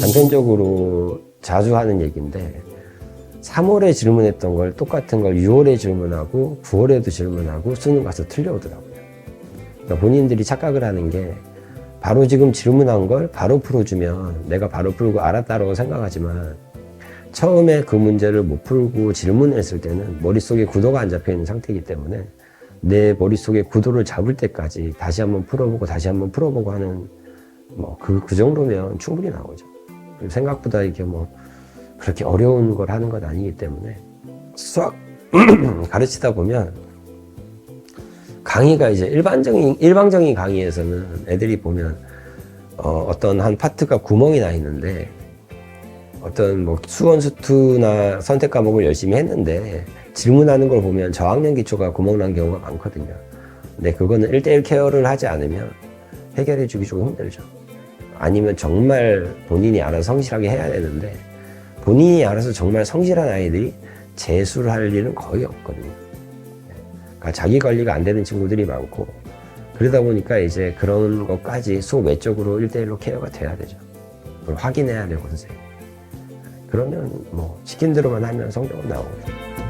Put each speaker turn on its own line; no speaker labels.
단편적으로 자주 하는 얘기인데 3월에 질문했던 걸 똑같은 걸 6월에 질문하고 9월에도 질문하고 수능 가서 틀려오더라고요. 그러니까 본인들이 착각을 하는 게 바로 지금 질문한 걸 바로 풀어주면 내가 바로 풀고 알았다라고 생각하지만 처음에 그 문제를 못 풀고 질문했을 때는 머릿속에 구도가 안 잡혀 있는 상태이기 때문에 내 머릿속에 구도를 잡을 때까지 다시 한번 풀어보고 다시 한번 풀어보고 하는 뭐 그 그 정도면 충분히 나오죠. 생각보다 이게 뭐 그렇게 어려운 걸 하는 건 아니기 때문에 수학 가르치다 보면 강의가 이제 일반적인 일방적인 강의에서는 애들이 보면 어, 어떤 한 파트가 구멍이 나 있는데 어떤 뭐 수원 수투나 선택 과목을 열심히 했는데 질문하는 걸 보면 저학년 기초가 구멍 난 경우가 많거든요. 근데 그거는 1대1 케어를 하지 않으면 해결해 주기 조금 힘들죠. 아니면 정말 본인이 알아서 성실하게 해야 되는데 본인이 알아서 정말 성실한 아이들이 재수를 할 일은 거의 없거든요. 그러니까 자기 관리가 안 되는 친구들이 많고 그러다 보니까 이제 그런 것까지 수업 외적으로 1대1로 케어가 돼야 되죠. 그걸 확인해야 되고 선생님. 그러면 뭐 시킨 대로만 하면 성적은 나오거든요.